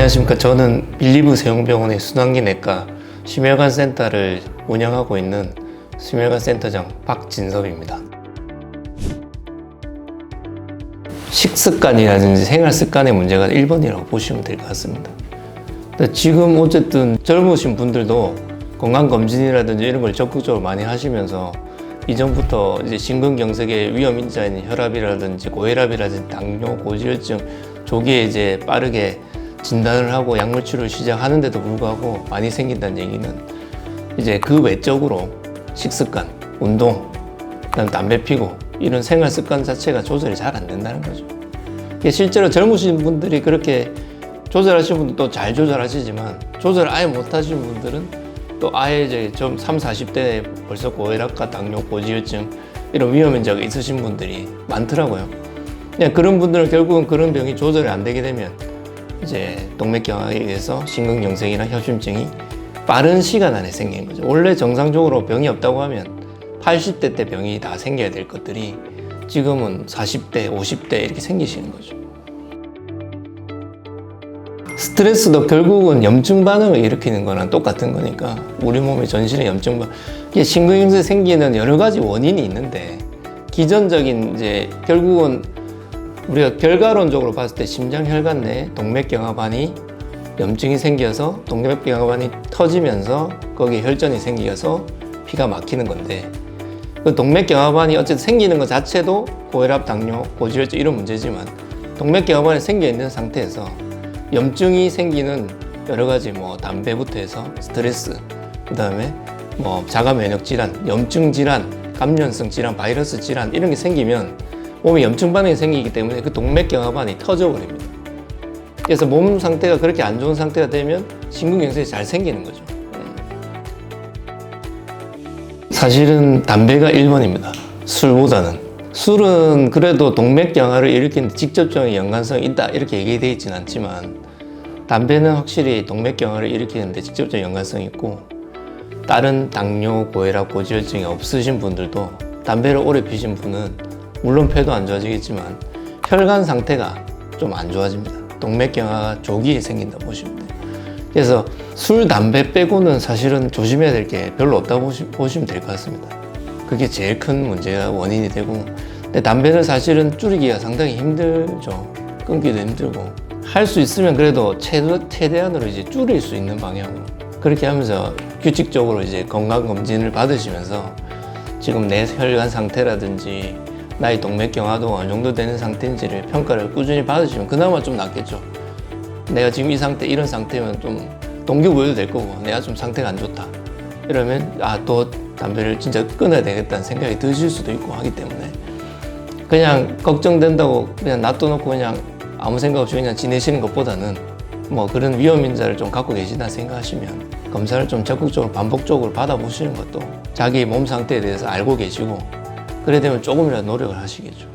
안녕하십니까. 저는 빌리브 세용병원의 순환기 내과 심혈관 센터를 운영하고 있는 심혈관 센터장 박진섭입니다. 식습관이라든지 생활 습관의 문제가 1번이라고 보시면 될 것 같습니다. 지금 어쨌든 젊으신 분들도 건강검진이라든지 이런 걸 적극적으로 많이 하시면서 이전부터 이제 심근경색의 위험 인자인 혈압이라든지 고혈압이라든지 당뇨, 고지혈증 조기에 이제 빠르게 진단을 하고 약물 치료를 시작하는데도 불구하고 많이 생긴다는 얘기는 이제 그 외적으로 식습관, 운동, 그다음 담배 피고 이런 생활 습관 자체가 조절이 잘 안 된다는 거죠. 실제로 젊으신 분들이 그렇게 조절하시는 분들도 잘 조절하시지만 조절 아예 못 하시는 분들은 또 아예 이제 좀 3, 40대에 벌써 고혈압과 당뇨, 고지혈증 이런 위험 인자가 있으신 분들이 많더라고요. 그냥 그런 분들은 결국은 그런 병이 조절이 안 되게 되면 이제 동맥경화에 의해서 심근경색이나 협심증이 빠른 시간 안에 생기는 거죠. 원래 정상적으로 병이 없다고 하면 80대 때 병이 다 생겨야 될 것들이 지금은 40대, 50대 이렇게 생기시는 거죠. 스트레스도 결국은 염증 반응을 일으키는 거랑 똑같은 거니까 우리 몸의 전신의 염증 반 이게 심근경색 생기는 여러 가지 원인이 있는데 기전적인 이제 결국은 우리가 결과론적으로 봤을 때 심장 혈관 내 동맥경화반이 염증이 생겨서 동맥경화반이 터지면서 거기에 혈전이 생겨서 피가 막히는 건데 그 동맥경화반이 어쨌든 생기는 것 자체도 고혈압, 당뇨, 고지혈증 이런 문제지만 동맥경화반이 생겨 있는 상태에서 염증이 생기는 여러 가지 뭐 담배부터 해서 스트레스, 그 다음에 뭐 자가 면역 질환, 염증 질환, 감염성 질환, 바이러스 질환 이런 게 생기면 몸에 염증 반응이 생기기 때문에 그 동맥경화반이 터져버립니다. 그래서 몸 상태가 그렇게 안 좋은 상태가 되면 심근경색이 잘 생기는 거죠. 사실은 담배가 1번입니다. 술보다는. 술은 그래도 동맥경화를 일으키는 직접적인 연관성이 있다 이렇게 얘기되어 있지는 않지만 담배는 확실히 동맥경화를 일으키는데 직접적인 연관성이 있고 다른 당뇨, 고혈압, 고지혈증이 없으신 분들도 담배를 오래 피신 분은 물론 폐도 안 좋아지겠지만 혈관 상태가 좀 안 좋아집니다. 동맥경화가 조기에 생긴다 보시면 돼요. 그래서 술, 담배 빼고는 사실은 조심해야 될 게 별로 없다고 보시, 보시면 될 것 같습니다. 그게 제일 큰 문제가 원인이 되고 근데 담배는 사실은 줄이기가 상당히 힘들죠. 끊기도 힘들고 할 수 있으면 그래도 최대, 최대한으로 이제 줄일 수 있는 방향으로 그렇게 하면서 규칙적으로 이제 건강 검진을 받으시면서 지금 내 혈관 상태라든지 나의 동맥경화도 어느 정도 되는 상태인지를 평가를 꾸준히 받으시면 그나마 좀 낫겠죠. 내가 지금 이 상태 이런 상태면 좀 동기부여도 될 거고 내가 좀 상태가 안 좋다 이러면 아 또 담배를 진짜 끊어야 되겠다는 생각이 드실 수도 있고 하기 때문에 그냥 걱정된다고 그냥 놔둬놓고 그냥 아무 생각 없이 그냥 지내시는 것보다는 뭐 그런 위험 인자를 좀 갖고 계시다 생각하시면 검사를 좀 적극적으로 반복적으로 받아보시는 것도 자기 몸 상태에 대해서 알고 계시고 그래 되면 조금이라도 노력을 하시겠죠.